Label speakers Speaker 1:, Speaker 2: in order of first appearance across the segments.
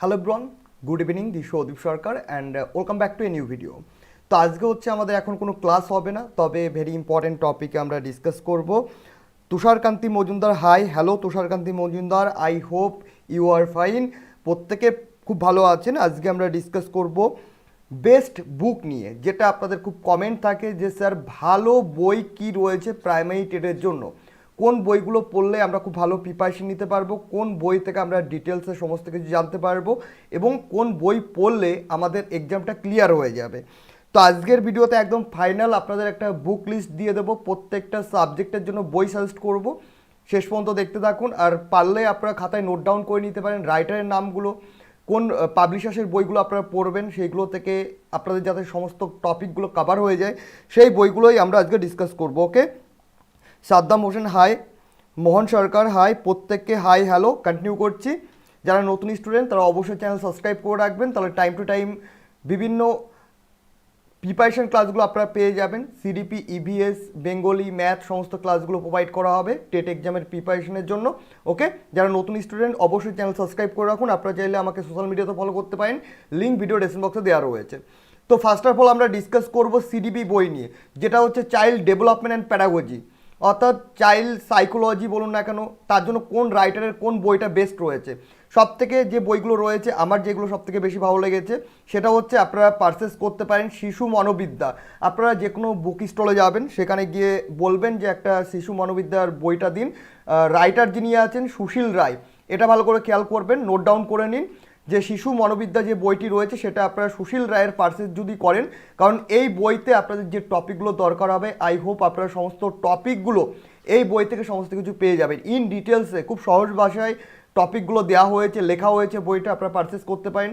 Speaker 1: Hello ব্রন good evening the Soudip Sarkar and welcome back to a new video তো আজকে হচ্ছে আমাদের এখন কোনো ক্লাস হবে না, তবে ভেরি ইম্পর্টেন্ট টপিকে আমরা ডিসকাস করব। Tusharkanti Majumdar hi hello Tusharkanti Majumdar I hope you are fine প্রত্যেকে খুব ভালো আছেন, আজকে আমরা ডিসকাস করব বেস্ট বুক নিয়ে, যেটা আপনাদের খুব কমেন্ট থাকে যে স্যার ভালো বই কি রয়েছে প্রাইমারি টেটের জন্য। কোন বইগুলো পড়লে আমরা খুব ভালো প্রিপারেশন নিতে পারব, কোন বই থেকে আমরা ডিটেলসে সমস্ত কিছু জানতে পারব এবং কোন বই পড়লে আমাদের এক্সামটা ক্লিয়ার হয়ে যাবে। তো আজকের ভিডিওতে একদম ফাইনাল আপনাদের একটা বুক লিস্ট দিয়ে দেবো, প্রত্যেকটা সাবজেক্টের জন্য বই সাজেস্ট করব। শেষ পর্যন্ত দেখতে থাকুন, আর পারলে আপনারা খাতায় নোট ডাউন করে নিতে পারেন রাইটারের নামগুলো, কোন পাবলিশার্সের বইগুলো আপনারা পড়বেন সেইগুলো থেকে আপনাদের যাতে সমস্ত টপিকগুলো কভার হয়ে যায়, সেই বইগুলোই আমরা আজকে ডিসকাস করব okay Saddam Hossain, hi. Mohan Sarkar, hi. প্রত্যেককে হাই, হ্যালো। কন্টিনিউ করছি। যারা নতুন স্টুডেন্ট তারা অবশ্যই চ্যানেল সাবস্ক্রাইব করে রাখবেন। তাহলে টাইম টু টাইম বিভিন্ন প্রিপারেশন ক্লাসগুলো আপনারা পেয়ে যাবেন। সিডিপি ইভিএস বেঙ্গলি ম্যাথ সমস্ত ক্লাসগুলো প্রোভাইড করা হবে টেট এক্সামের প্রিপারেশনের জন্য। ওকে যারা নতুন স্টুডেন্ট অবশ্যই চ্যানেল সাবস্ক্রাইব করে রাখুন। আপনারা চাইলে আমাকে সোশ্যাল মিডিয়াতে ফলো করতে পারেন। লিঙ্ক ভিডিও ডেসক্রিপশন বক্সে দেওয়া রয়েছে। তো ফার্স্ট অফ অল আমরা ডিসকাস করব সিডিপি বই নিয়ে, যেটা হচ্ছে চাইল্ড ডেভেলপমেন্ট অ্যান্ড প্যাডাগজি অর্থাৎ চাইল্ড সাইকোলজি বলুন না কেন, তার জন্য কোন রাইটারের কোন বইটা বেস্ট রয়েছে? সব থেকে যে বইগুলো রয়েছে, আমার যেগুলো সব থেকে বেশি ভালো লেগেছে, সেটা হচ্ছে আপনারা পারচেস করতে পারেন শিশু মনোবিদ্যা। আপনারা যে কোনো বুক স্টলে যাবেন, সেখানে গিয়ে বলবেন যে একটা শিশু মনোবিদ্যার বইটা দিন। রাইটার যিনি আছেন সুশীল রায়, এটা ভালো করে খেয়াল করবেন নোট ডাউন করে নিন। যে শিশু মনোবিদ্যা যে বইটি রয়েছে সেটা আপনারা সুশীল রায়ের পার্সেস যদি করেন, কারণ এই বইতে আপনাদের যে টপিকগুলো দরকার হবে আই হোপ আপনারা সমস্ত টপিকগুলো এই বই থেকে সমস্ত কিছু পেয়ে যাবেন। ইন ডিটেলসে খুব সহজ ভাষায় টপিকগুলো দেওয়া হয়েছে, লেখা হয়েছে, বইটা আপনারা পারচেস করতে পারেন।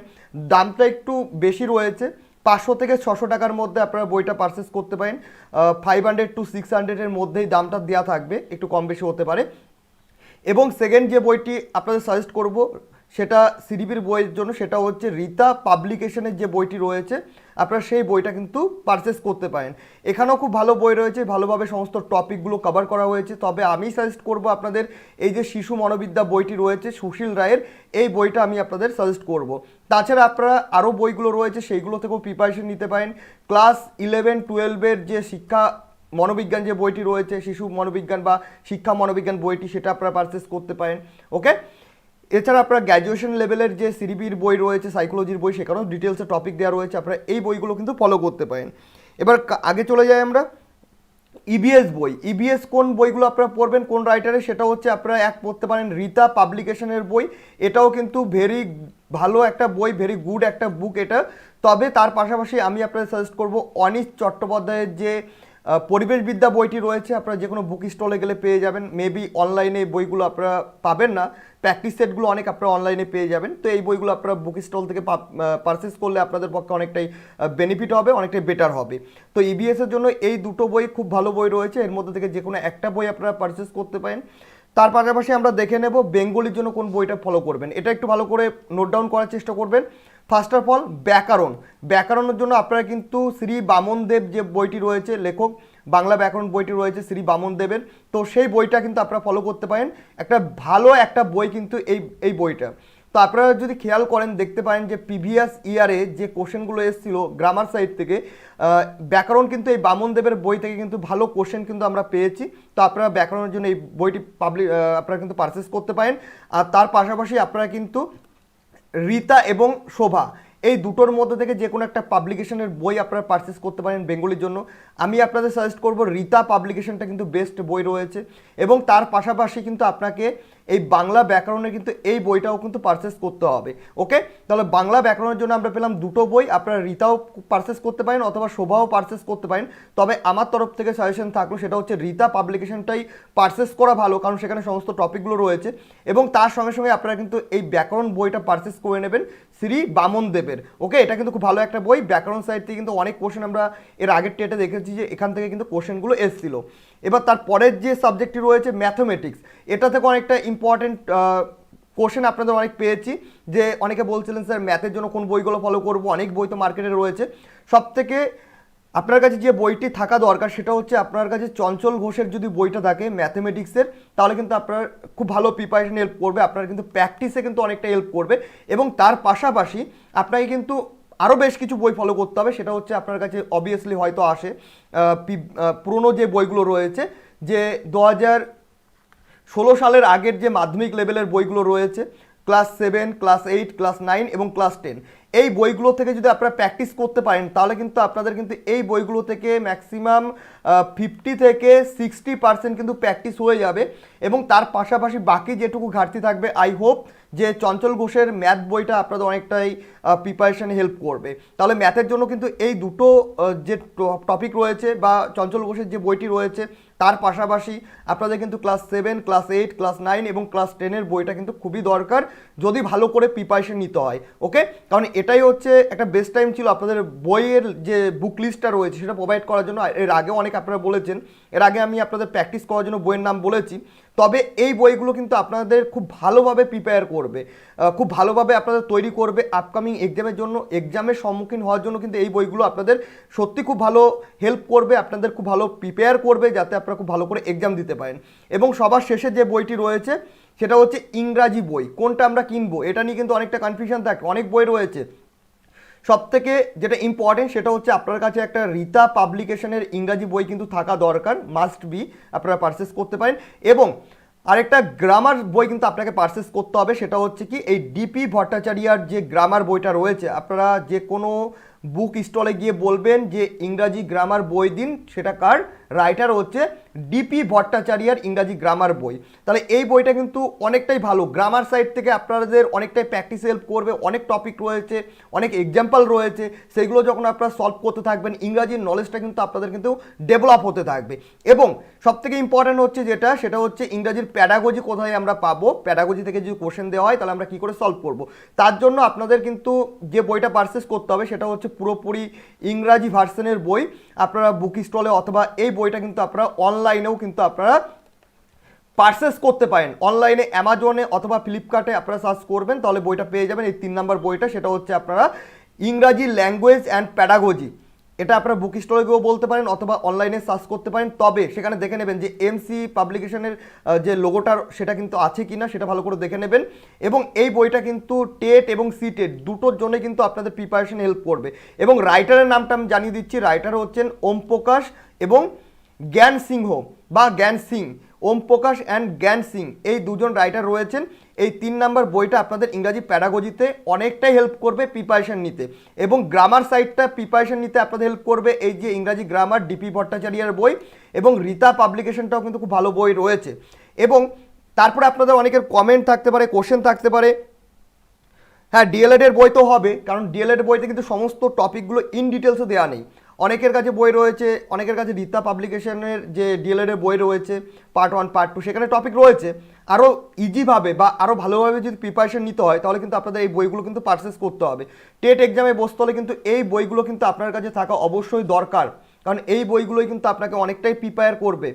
Speaker 1: দামটা একটু বেশি রয়েছে, পাঁচশো থেকে ছশো টাকার মধ্যে আপনারা বইটা পারচেস করতে পারেন। ফাইভ হান্ড্রেড টু সিক্স হান্ড্রেডের মধ্যেই দামটা দেওয়া থাকবে, একটু কম বেশি হতে পারে। এবং সেকেন্ড যে বইটি আপনাদের সাজেস্ট করব সেটা সিডিপির বইয়ের জন্য, সেটা হচ্ছে রীতা পাবলিকেশনের যে বইটি রয়েছে, আপনারা সেই বইটা কিন্তু পারচেস করতে পারেন। এখানেও খুব ভালো বই রয়েছে, ভালোভাবে সমস্ত টপিকগুলো কভার করা হয়েছে। তবে আমি সাজেস্ট করব আপনাদের এই যে শিশু মনোবিদ্যা বইটি রয়েছে সুশীল রায়ের, এই বইটা আমি আপনাদের সাজেস্ট করব। তাছাড়া আপনারা আরও বইগুলো রয়েছে, সেইগুলো থেকেও প্রিপারেশন নিতে পারেন। ক্লাস ইলেভেন টুয়েলভের যে শিক্ষা মনোবিজ্ঞান যে বইটি রয়েছে, শিশু মনোবিজ্ঞান বা শিক্ষা মনোবিজ্ঞান বইটি, সেটা আপনারা পারচেস করতে পারেন। ওকে এছাড়া আপনার গ্র্যাজুয়েশন লেভেলের যে সিডিবির বই রয়েছে সাইকোলজির বই সেখানেও ডিটেলসে টপিক দেওয়া রয়েছে, আপনারা এই বইগুলো কিন্তু ফলো করতে পারেন। এবার আগে চলে যাই আমরা। ইবিএস বই। ইবিএস কোন বইগুলো আপনারা পড়বেন, কোন রাইটারে সেটা হচ্ছে আপনারা এক পড়তে পারেন রীতা পাবলিকেশনের বই। এটাও কিন্তু ভেরি ভালো একটা বই ভেরি গুড একটা বুক এটা। তবে তার পাশাপাশি আমি আপনাদের সাজেস্ট করব অনিশ চট্টোপাধ্যায়ের যে পরিবেশবিদ্যা বইটি রয়েছে, আপনারা যে কোনো বুক স্টলে গেলে পেয়ে যাবেন। মেবি অনলাইনে বইগুলো আপনারা পাবেন না। প্র্যাকটিস সেটগুলো অনেক আপনারা অনলাইনে পেয়ে যাবেন। তো এই বইগুলো আপনারা বুক স্টল থেকে পারচেস করলে আপনাদের পক্ষে অনেকটাই বেনিফিট হবে, অনেকটাই বেটার হবে। তো ইবিএসের জন্য এই দুটো বই খুব ভালো বই রয়েছে। এর মধ্যে থেকে যে কোনো একটা বই আপনারা পারচেস করতে পারেন। তার পাশাপাশি আমরা দেখে নেব বেঙ্গলির জন্য কোন বইটা ফলো করবেন। এটা একটু ভালো করে নোট ডাউন করার চেষ্টা করবেন। ফার্স্ট অফ অল ব্যাকরণ। ব্যাকরণের জন্য আপনারা কিন্তু শ্রী বামন দেব যে বইটি রয়েছে, লেখক, বাংলা ব্যাকরণ বইটি রয়েছে শ্রী বামন দেবের তো সেই বইটা কিন্তু আপনারা ফলো করতে পারেন। একটা ভালো একটা বই কিন্তু এই এই বইটা। তো আপনারা যদি খেয়াল করেন, দেখতে পারেন যে প্রিভিয়াস ইয়ারে যে কোশ্চেনগুলো এসেছিল গ্রামার সাইড থেকে ব্যাকরণ কিন্তু এই বামন দেবের বই থেকে কিন্তু ভালো কোশ্চেন কিন্তু আমরা পেয়েছি। তো আপনারা ব্যাকরণের জন্য এই বইটি পাবলিক আপনারা কিন্তু পারচেস করতে পারেন। আর তার পাশাপাশি আপনারা কিন্তু রীতা এবং শোভা, এই দুটোর মধ্যে থেকে যে কোনো একটা পাবলিকেশনের বই আপনারা পারচেস করতে পারেন বেঙ্গলির জন্য। আমি আপনাদের সাজেস্ট করব, রীতা পাবলিকেশনটা কিন্তু বেস্ট বই রয়েছে এবং তার পাশাপাশি কিন্তু আপনাকে এই বাংলা ব্যাকরণের কিন্তু এই বইটাও কিন্তু পারচেস করতে হবে ওকে তাহলে বাংলা ব্যাকরণের জন্য আমরা পেলাম দুটো বই, আপনারা রীতাও পারচেস করতে পারেন অথবা শোভাও পারচেস করতে পারেন। তবে আমার তরফ থেকে সাজেশন থাকল সেটা হচ্ছে রীতা পাবলিকেশনটাই পারচেস করা ভালো, কারণ সেখানে সমস্ত টপিকগুলো রয়েছে। এবং তার সঙ্গে সঙ্গে আপনারা কিন্তু এই ব্যাকরণ বইটা পারচেস করে নেবেন শ্রী বামন দেবের ওকে এটা কিন্তু খুব ভালো একটা বই। ব্যাকরণ সাইড থেকে কিন্তু অনেক কোশ্চেন আমরা এর আগের টেটে দেখেছি যে এখান থেকে কিন্তু কোশ্চেনগুলো এসেছিল। এবার তার পরের যে সাবজেক্টটি রয়েছে ম্যাথমেটিক্স এটা থেকে অনেকটা ইম্পর্টেন্ট কোশ্চেন আপনাদের অনেক পেয়েছি, যে অনেকে বলছিলেন, স্যার ম্যাথের জন্য কোন বইগুলো ফলো করব? অনেক বই তো মার্কেটে রয়েছে। সব থেকে আপনার কাছে যে বইটি থাকা দরকার, সেটা হচ্ছে আপনার কাছে চঞ্চল ঘোষের যদি বইটা থাকে ম্যাথমেটিক্সের তাহলে কিন্তু আপনার খুব ভালো প্রিপারেশন হেল্প করবে, আপনার কিন্তু প্র্যাকটিসে কিন্তু অনেকটা হেল্প করবে এবং তার পাশাপাশি আপনাকে কিন্তু আরও বেশ কিছু বই ফলো করতে হবে, সেটা হচ্ছে আপনার কাছে অবভিয়াসলি হয়তো আসে পুরনো যে বইগুলো রয়েছে, যে দু হাজার ষোলো সালের আগের যে মাধ্যমিক লেভেলের বইগুলো রয়েছে, class seven, class eight, class nine এবং ক্লাস টেন, এই বইগুলো থেকে যদি আপনারা প্র্যাকটিস করতে পারেন, তাহলে কিন্তু আপনাদের কিন্তু এই বইগুলো থেকে ম্যাক্সিমাম ফিফটি থেকে সিক্সটি পার্সেন্ট কিন্তু প্র্যাকটিস হয়ে যাবে এবং তার পাশাপাশি বাকি যেটুকু ঘাটতি থাকবে আই হোপ যে চঞ্চল ঘোষের ম্যাথ বইটা আপনাদের অনেকটাই প্রিপারেশনে হেল্প করবে। তাহলে ম্যাথের জন্য কিন্তু এই দুটো যে টপিক রয়েছে বা চঞ্চল ঘোষের যে বইটি রয়েছে তার পাশাপাশি আপনাদের কিন্তু class seven class eight class nine এবং ক্লাস টেনের বইটা কিন্তু খুবই দরকার যদি ভালো করে প্রিপারেশন নিতে হয় ওকে কারণ এটাই হচ্ছে একটা বেস্ট টাইম ছিল আপনাদের বইয়ের যে বুক লিস্টটা রয়েছে সেটা প্রোভাইড করার জন্য। এর আগেও অনেক আপনারা বলেছেন, এর আগে আমি আপনাদের প্র্যাকটিস করার জন্য বইয়ের নাম বলেছি। তবে এই বইগুলো কিন্তু আপনাদের খুব ভালোভাবে প্রিপেয়ার করবে খুব ভালোভাবে আপনাদের তৈরি করবে আপকামিং এক্সামের জন্য। এক্সামের সম্মুখীন হওয়ার জন্য কিন্তু এই বইগুলো আপনাদের সত্যি খুব ভালো হেল্প করবে, আপনাদের খুব ভালো প্রিপেয়ার করবে যাতে আপনারা খুব ভালো করে এক্সাম দিতে পারেন। এবং সবার শেষে যে বইটি রয়েছে, সেটা হচ্ছে ইংরাজি বই। কোনটা আমরা কিনবো? এটা নিয়ে কিন্তু অনেকটা কনফিউশন থাকে। অনেক বই রয়েছে। সব থেকে যেটা ইম্পর্টেন্ট সেটা হচ্ছে আপনার কাছে একটা রীতা পাবলিকেশনের ইংরাজি বই কিন্তু থাকা দরকার মাস্ট বি আপনারা পারচেস করতে পারেন। এবং আরেকটা গ্রামার বই কিন্তু আপনাকে পারচেস করতে হবে, সেটা হচ্ছে কি, এই ডিপি ভট্টাচার্যার যে গ্রামার বইটা রয়েছে, আপনারা যে কোনো বুক স্টলে গিয়ে বলবেন যে ইংরাজি গ্রামার বই দিন, সেটা কার? রাইটার হচ্ছে ডিপি ভট্টাচার্যার ইংরাজি গ্রামার বই। তাহলে এই বইটা কিন্তু অনেকটাই ভালো। গ্রামার সাইড থেকে আপনাদের অনেকটাই প্র্যাকটিস হেল্প করবে, অনেক টপিক রয়েছে, অনেক এক্সাম্পল রয়েছে, সেগুলো যখন আপনারা সলভ করতে থাকবেন ইংরাজির নলেজটা কিন্তু আপনাদের কিন্তু ডেভেলপ হতে থাকবে। এবং সবথেকে ইম্পর্ট্যান্ট হচ্ছে যেটা, সেটা হচ্ছে ইংরাজির প্যাডাগজি কোথায় আমরা পাবো? প্যাডাগজি থেকে যদি কোশ্চেন দেওয়া হয়, তাহলে আমরা কী করে সলভ করব? তার জন্য আপনাদের কিন্তু যে বইটা পারচেস করতে হবে, সেটা হচ্ছে পুরোপুরি ইংরাজি ভার্সনের বই আপনারা বুক স্টলে অথবা এই বইটা কিন্তু আপনারা অনলাইনেও কিন্তু আপনারা পার্সেস করতে পারেন। অনলাইনে অ্যামাজনে অথবা ফ্লিপকার্টে আপনারা সার্চ করবেন, তাহলে বইটা পেয়ে যাবেন। এই তিন নম্বর বইটা, সেটা হচ্ছে আপনারা ইংরাজি ল্যাঙ্গুয়েজ অ্যান্ড প্যাডাগজি এটা আপনারা বুক স্টলে গিয়েও বলতে পারেন অথবা অনলাইনে সার্চ করতে পারেন। তবে সেখানে দেখে নেবেন যে এমসি পাবলিকেশনের যে লোগোটার সেটা কিন্তু আছে কি না সেটা ভালো করে দেখে নেবেন। এবং এই বইটা কিন্তু টেট এবং সি টেট দুটোর জন্য কিন্তু আপনাদের প্রিপারেশন হেল্প করবে। এবং রাইটারের নামটা আমি জানিয়ে দিচ্ছি। রাইটার হচ্ছেন ওম প্রকাশ এবং জ্ঞান সিংহ বা জ্ঞান সিং। ওম প্রকাশ অ্যান্ড জ্ঞান সিং, এই দুজন রাইটার রয়েছেন। এই তিন নাম্বার বইটা আপনাদের ইংরাজি প্যাডাগজিতে অনেকটাই হেল্প করবে প্রিপারেশন নিতে। এবং গ্রামার সাইডটা প্রিপারেশন নিতে আপনাদের হেল্প করবে এই যে ইংরাজি গ্রামার ডিপি ভট্টাচার্যের বই এবং রীতা পাবলিকেশনটাও কিন্তু খুব ভালো বই রয়েছে। এবং তারপরে আপনাদের অনেকের কমেন্ট থাকতে পারে কোশ্চেন থাকতে পারে। হ্যাঁ ডিএলএড এর বই তো হবে, কারণ ডিএলএড বইতে কিন্তু সমস্ত টপিকগুলো ইন ডিটেলসে দেওয়া নেই। অনেকের কাছে বই রয়েছে, অনেকের কাছে রীতা পাবলিকেশনের যে ডিএলএড এর বই রয়েছে পার্ট ওয়ান পার্ট টু সেখানে টপিক রয়েছে। আরও ইজিভাবে বা আরও ভালোভাবে যদি প্রিপারেশন নিতে হয়, তাহলে কিন্তু আপনাদের এই বইগুলো কিন্তু পারচেস করতে হবে। টেট এক্সামে বসতে হলে কিন্তু এই বইগুলো কিন্তু আপনার কাছে থাকা অবশ্যই দরকার। কারণ এই বইগুলোই কিন্তু আপনাকে অনেকটাই প্রিপেয়ার করবে।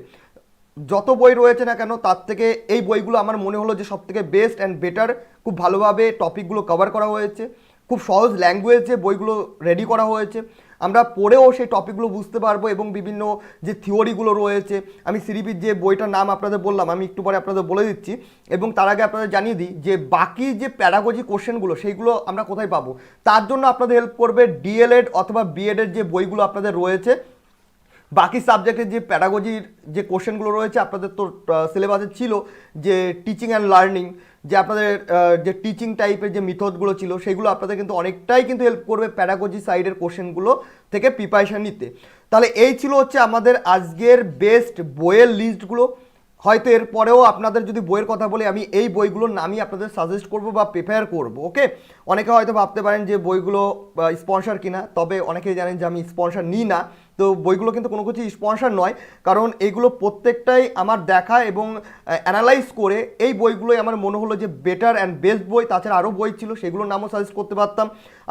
Speaker 1: যত বই রয়েছে না কেন, তার থেকে এই বইগুলো আমার মনে হলো যে সব থেকে বেস্ট অ্যান্ড বেটার খুব ভালোভাবে টপিকগুলো কভার করা হয়েছে। খুব সহজ ল্যাঙ্গুয়েজে বইগুলো রেডি করা হয়েছে। আমরা পড়েও সেই টপিকগুলো বুঝতে পারব এবং বিভিন্ন যে থিওরিগুলো রয়েছে, আমি সিরিপির যে বইটার নাম আপনাদের বললাম, আমি একটু পরে আপনাদের বলে দিচ্ছি এবং তার আগে আপনাদের জানিয়ে দিই যে বাকি যে প্যারাগজি কোশ্চেনগুলো সেইগুলো আমরা কোথায় পাবো। তার জন্য আপনাদের হেল্প করবে ডিএলএড অথবা বিএডের যে বইগুলো আপনাদের রয়েছে। বাকি সাবজেক্টের যে প্যাডাগজির যে কোশ্চেনগুলো রয়েছে, আপনাদের তো সিলেবাসে ছিল যে টিচিং অ্যান্ড লার্নিং যে আপনাদের যে টিচিং টাইপের যে মিথডগুলো ছিল, সেগুলো আপনাদের কিন্তু অনেকটাই কিন্তু হেল্প করবে প্যারাগোজি সাইডের কোশ্চেনগুলো থেকে প্রিপারেশান নিতে। তাহলে এই ছিল হচ্ছে আমাদের আজকের বেস্ট বইয়ের লিস্টগুলো হয়তো এরপরেও আপনাদের যদি বইয়ের কথা বলি, আমি এই বইগুলোর নামই আপনাদের সাজেস্ট করব বা প্রিপেয়ার করব ওকে অনেকে হয়তো ভাবতে পারেন যে বইগুলো স্পন্সর কিনা, তবে অনেকেই জানেন যে আমি স্পন্সর নিই না। তো বইগুলো কিন্তু কোনো কিছু স্পন্সার নয়, কারণ এইগুলো প্রত্যেকটাই আমার দেখা এবং অ্যানালাইজ করে এই বইগুলোই আমার মনে হলো যে বেটার অ্যান্ড বেস্ট বই। তাছাড়া আরও বই ছিল, সেগুলোর নামও সাজেস্ট করতে পারতাম।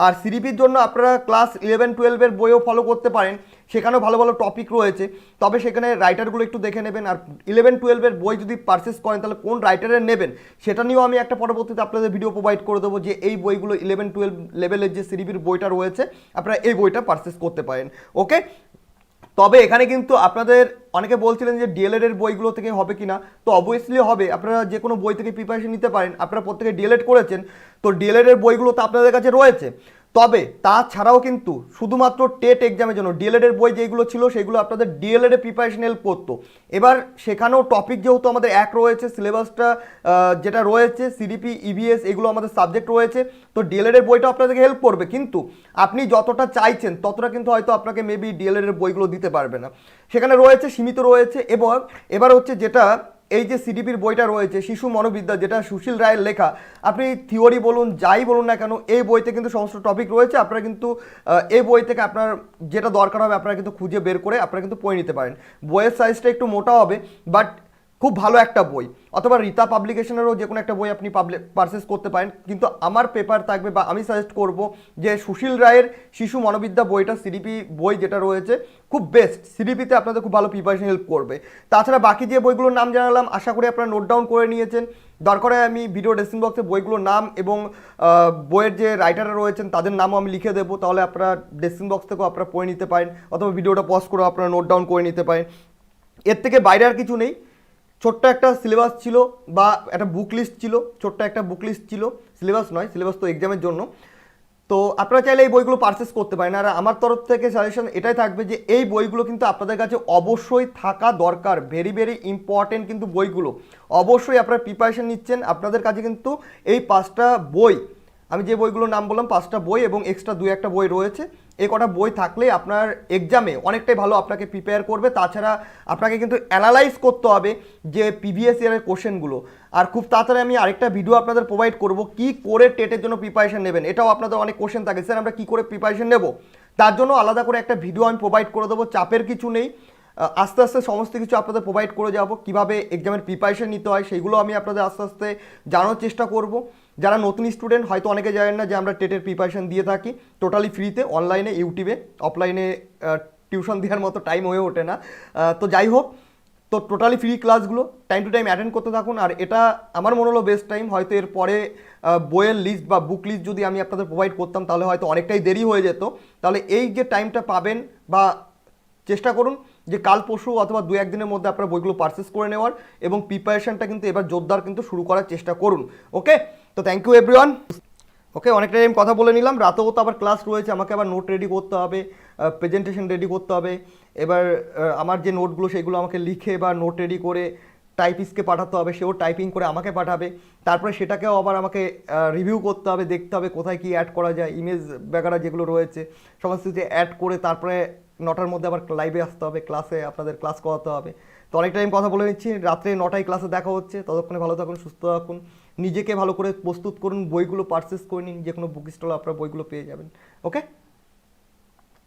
Speaker 1: আর সিরিপির জন্য আপনারা ক্লাস ইলেভেন টুয়েলভের বইও ফলো করতে পারেন। সেখানেও ভালো ভালো টপিক রয়েছে। তবে সেখানে রাইটারগুলো একটু দেখে নেবেন। আর ইলেভেন টুয়েলভের বই যদি পারচেস করেন, তাহলে কোন রাইটারের নেবেন? সেটা নিয়েও আমি একটা পরবর্তীতে আপনাদের ভিডিও প্রোভাইড করে দেবো যে এই বইগুলো ইলেভেন টুয়েলভ লেভেলের যে সিরিপির বইটা রয়েছে, আপনারা এই বইটা পারচেস করতে পারেন। ওকে তবে এখানে কিন্তু আপনাদের অনেকে বলছিলেন যে ডিএলএড এর বইগুলো থেকে হবে কিনা। তো অবভিয়াসলি হবে। আপনারা যে কোনো বই থেকে প্রিপারেশন নিতে পারেন। আপনারা প্রত্যেকে ডিএলএড করেছেন। তো ডিএলএড এর বইগুলো তো আপনাদের কাছে রয়েছে। তবে তাছাড়াও কিন্তু শুধুমাত্র টেট এক্সামের জন্য ডিএলএড এর বই যেগুলো ছিল সেগুলো আপনাদের ডিএলএড প্রিপারেশন হেল্প করতো। এবার সেখানেও টপিক যেহেতু আমাদের এক রয়েছে সিলেবাসটা যেটা রয়েছে সিডিপি ইবিএস এগুলো আমাদের সাবজেক্ট রয়েছে, তো ডিএলএড এর বইটা আপনাদেরকে হেল্প করবে। কিন্তু আপনি যতটা চাইছেন, ততটা কিন্তু হয়তো আপনাকে মেবি ডিএলএড এর বইগুলো দিতে পারবে না। সেখানে রয়েছে, সীমিত রয়েছে, এবং এবার হচ্ছে যেটা এই যে সিডিপির বইটা রয়েছে, শিশু মনোবিদ্যা, যেটা সুশীল রায়ের লেখা, আপনি থিওরি বলুন, যাই বলুন না কেন, এই বইতে কিন্তু সমস্ত টপিক রয়েছে। আপনারা কিন্তু এই বই থেকে আপনার যেটা দরকার হবে, আপনারা কিন্তু খুঁজে বের করে আপনারা কিন্তু পড়ে নিতে পারেন। বইয়ের সাইজটা একটু মোটা হবে বাট খুব ভালো একটা বই। অথবা রীতা পাবলিকেশনেরও যে কোনো একটা বই আপনি পাবলি পারচেস করতে পারেন। কিন্তু আমার পেপার থাকবে বা আমি সাজেস্ট করব যে সুশীল রায়ের শিশু মনোবিদ্যা বইটা সিডিপি বই যেটা রয়েছে, খুব বেস্ট সিডিপিতে আপনাদের খুব ভালো প্রিপারেশন হেল্প করবে। তাছাড়া বাকি যে বইগুলোর নাম জানালাম, আশা করি আপনারা নোট ডাউন করে নিয়েছেন। দরকার আমি ভিডিও ডেসক্রিপশন বক্সে বইগুলোর নাম এবং বইয়ের যে রাইটাররা রয়েছেন, তাদের নামও আমি লিখে দেবো। তাহলে আপনারা ডেসক্রিপশন বক্স থেকেও আপনারা পড়ে নিতে পারেন। অথবা ভিডিওটা পজ করেও আপনারা নোট ডাউন করে নিতে পারেন। এর থেকে বাইরে আর কিছু নেই। ছোট্ট একটা সিলেবাস ছিল বা একটা বুক লিস্ট ছিল, ছোট্ট একটা বুক লিস্ট ছিল সিলেবাস নয় সিলেবাস তো এক্সামের জন্য। তো আপনারা চাইলে এই বইগুলো পারচেস করতে পারেন। আর আমার তরফ থেকে সাজেশন এটাই থাকবে যে এই বইগুলো কিন্তু আপনাদের কাছে অবশ্যই থাকা দরকার ভেরি ভেরি ইম্পর্টেন্ট কিন্তু বইগুলো। অবশ্যই আপনারা প্রিপারেশন নিচ্ছেন। আপনাদের কাছে কিন্তু এই পাঁচটা বই, আমি যে বইগুলোর নাম বললাম, পাঁচটা বই এবং এক্সট্রা দুই একটা বই রয়েছে। এই কটা বই থাকলে আপনার এক্সামে অনেকটাই ভালো আপনাকে প্রিপেয়ার করবে। তাছাড়া আপনাকে কিন্তু অ্যানালাইজ করতে হবে যে প্রিভিয়াস ইয়ারের কোশ্চেনগুলো আর খুব তাড়াতাড়ি আমি আরেকটা ভিডিও আপনাদের প্রোভাইড করব, কি করে টেটের জন্য প্রিপারেশন নেবেন? এটাও আপনাদের অনেক কোশ্চেন থাকে। স্যার, আমরা কি করে প্রিপারেশন নেব? তার জন্য আলাদা করে একটা ভিডিও আমি প্রোভাইড করে দেবো, চাপের কিছু নেই। আস্তে আস্তে সমস্ত কিছু আপনাদের প্রোভাইড করে যাব। কীভাবে এক্সামের প্রিপারেশন নিতে হয়, সেগুলো আমি আপনাদের আস্তে আস্তে জানার চেষ্টা করব। যারা নতুন স্টুডেন্ট হয়তো অনেকে জানেন না যে আমরা টেটের প্রিপারেশন দিয়ে থাকি। টোটালি ফ্রিতে অনলাইনে ইউটিউবে অফলাইনে টিউশন দেওয়ার মতো টাইম হয়ে ওঠে না। তো যাই হোক, তো টোটালি ফ্রি ক্লাসগুলো টাইম টু টাইম অ্যাটেন্ড করতে থাকুন। আর এটা আমার মনে হলো বেস্ট টাইম হয়তো এর পরে বইয়ের লিস্ট বা বুক লিস্ট যদি আমি আপনাদের প্রোভাইড করতাম, তাহলে হয়তো অনেকটাই দেরি হয়ে যেত। তাহলে এই যে টাইমটা পাবেন বা চেষ্টা করুন যে কাল পরশু অথবা দু একদিনের মধ্যে আপনারা বইগুলো পারচেস করে নেওয়ার এবং প্রিপারেশনটা কিন্তু এবার জোরদার কিন্তু শুরু করার চেষ্টা করুন। ওকে তো থ্যাংক ইউ এভরিওয়ান ওকে অনেকটা টাইম কথা বলে নিলাম। রাতেও তো আবার ক্লাস রয়েছে, আমাকে আবার নোট রেডি করতে হবে প্রেজেন্টেশন রেডি করতে হবে। এবার আমার যে নোটগুলো সেগুলো আমাকে লিখে বা নোট রেডি করে টাইপিস্টকে পাঠাতে হবে, সেও টাইপিং করে আমাকে পাঠাবে। তারপরে সেটাকেও আবার আমাকে রিভিউ করতে হবে, দেখতে হবে কোথায় কি অ্যাড করা যায় ইমেজ ব্যাগারা যেগুলো রয়েছে, সমস্ত কিছু অ্যাড করে তারপরে নটার মধ্যে আবার লাইভে আসতে হবে ক্লাসে আপনাদের ক্লাস করাতে হবে। তো অনেক টাইম কথা বলে নিচ্ছি, রাত্রে নটায় ক্লাসে দেখা হচ্ছে। ততক্ষণে ভালো থাকুন, সুস্থ থাকুন। নিজেকে ভালো করে প্রস্তুত করুন, বইগুলো পারচেস করে নিন, যে কোনো বুক স্টলে আপনার বইগুলো পেয়ে যাবেন ওকে